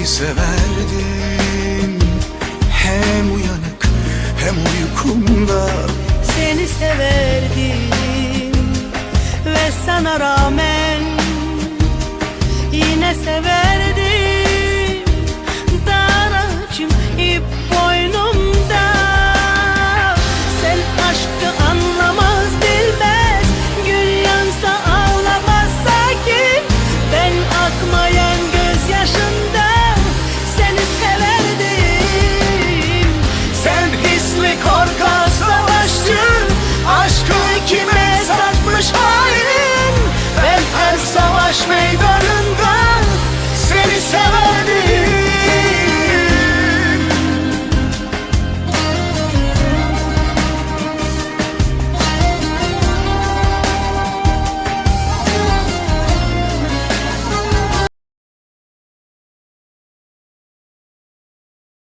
seni severdim. Hem uyanık hem uykumda. Seni severdim. Ve sana rağmen Yine severdim. Daracım ip